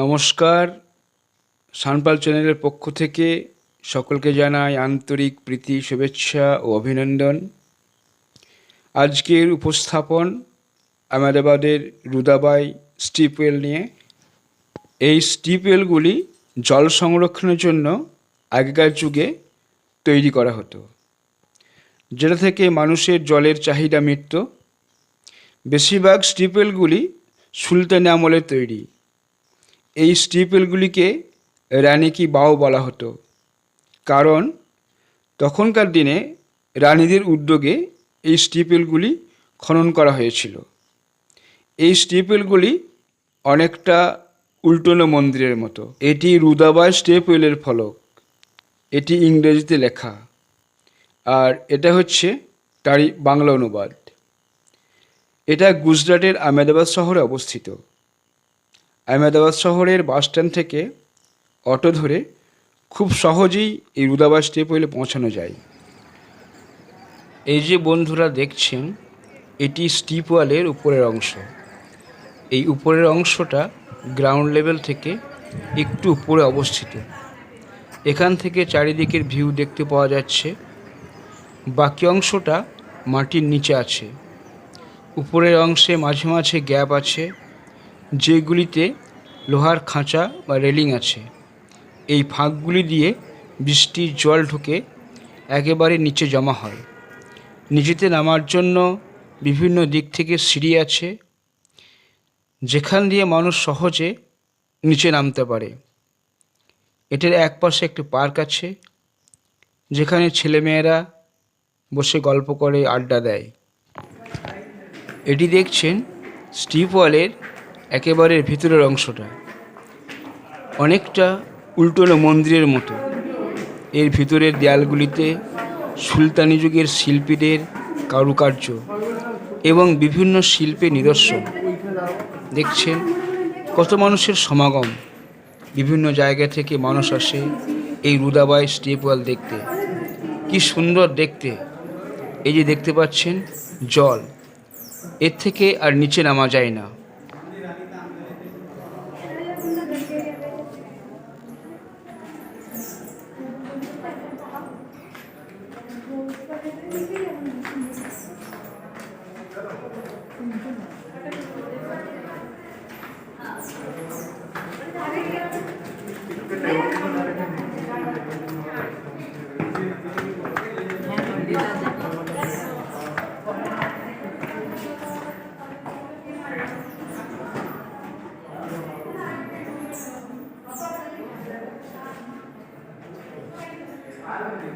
নমস্কার। সানপাল চ্যানেলের পক্ষ থেকে সকলকে জানাই আন্তরিক প্রীতি, শুভেচ্ছা ও অভিনন্দন। আজকের উপস্থাপন আহমেদাবাদের রুদাবাই স্টিপওয়েল নিয়ে। এই স্টিপওয়েলগুলি জল সংরক্ষণের জন্য আগেকার যুগে তৈরি করা হতো, যেটা থেকে মানুষের জলের চাহিদা মিটত। বেশিরভাগ স্টিপওয়েলগুলি সুলতানি আমলের তৈরি। এই স্টিপেলগুলিকে রানী কি বাও বলা হতো। কারণ তখনকার দিনে রানীদের উদ্যোগে এই স্টিপেলগুলি খনন করা হয়েছিল। এই স্টিপেলগুলি অনেকটা উল্টোনো মন্দিরের মতো। এটি রুদাবাই স্টেপওয়েলের ফলক। এটি ইংরেজিতে লেখা। আর এটা হচ্ছে তারই বাংলা অনুবাদ। এটা গুজরাটের আহমেদাবাদ শহরে অবস্থিত। আহমেদাবাদ শহরের বাসস্ট্যান্ড থেকে অটো ধরে খুব সহজেই এই রুদাবাদ স্টেপওয়েলে পৌঁছানো যায়। এই যে বন্ধুরা দেখছেন, এটি স্টিপওয়ালের উপরের অংশ। এই উপরের অংশটা গ্রাউন্ড লেভেল থেকে একটু উপরে অবস্থিত। এখান থেকে চারিদিকের ভিউ দেখতে পাওয়া যাচ্ছে। বাকি অংশটা মাটির নিচে আছে। উপরের অংশে মাঝে মাঝে গ্যাপ আছে। যেগুলিতে লোহার খাঁচা বা রেলিং আছে। এই ফাঁকগুলি দিয়ে বৃষ্টির জল ঢুকে একেবারে নিচে জমা হয়। নিচেতে নামার জন্য বিভিন্ন দিক থেকে সিঁড়ি আছে, যেখান দিয়ে মানুষ সহজে নিচে নামতে পারে। এটার এক পাশে একটি পার্ক আছে, যেখানে ছেলেমেয়েরা বসে গল্প করে, আড্ডা দেয়। এটি দেখছেন স্টিপ ওয়ালের একেবারে ভিতরের অংশটা। অনেকটা উল্টোনো মন্দিরের মতো। এর ভিতরের দেয়ালগুলিতে সুলতানি যুগের শিল্পীদের কারুকার্য এবং বিভিন্ন শিল্পের নিদর্শন। দেখছেন কত মানুষের সমাগম। বিভিন্ন জায়গা থেকে মানুষ আসে এই রুদাবাই স্টেপ ওয়াল দেখতে। কি সুন্দর দেখতে। এই যে দেখতে পাচ্ছেন জল। এর থেকে আর নিচে নামা যায় না। I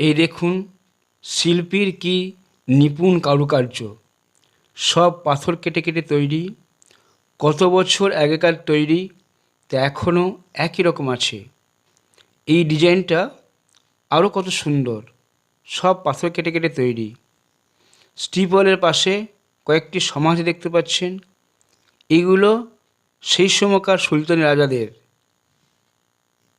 এই দেখুন, শিল্পীর কি নিপুণ কারুকার্য। সব পাথর কেটে কেটে তৈরি, কত বছর আগেকার তৈরি, তা এখনও একই রকম আছে। এই ডিজাইনটা আরও কত সুন্দর, সব পাথর কেটে কেটে তৈরি। স্টিপলের পাশে কয়েকটি সমাধি দেখতে পাচ্ছেন। এগুলো সেই সময়কার সুলতানি রাজাদের।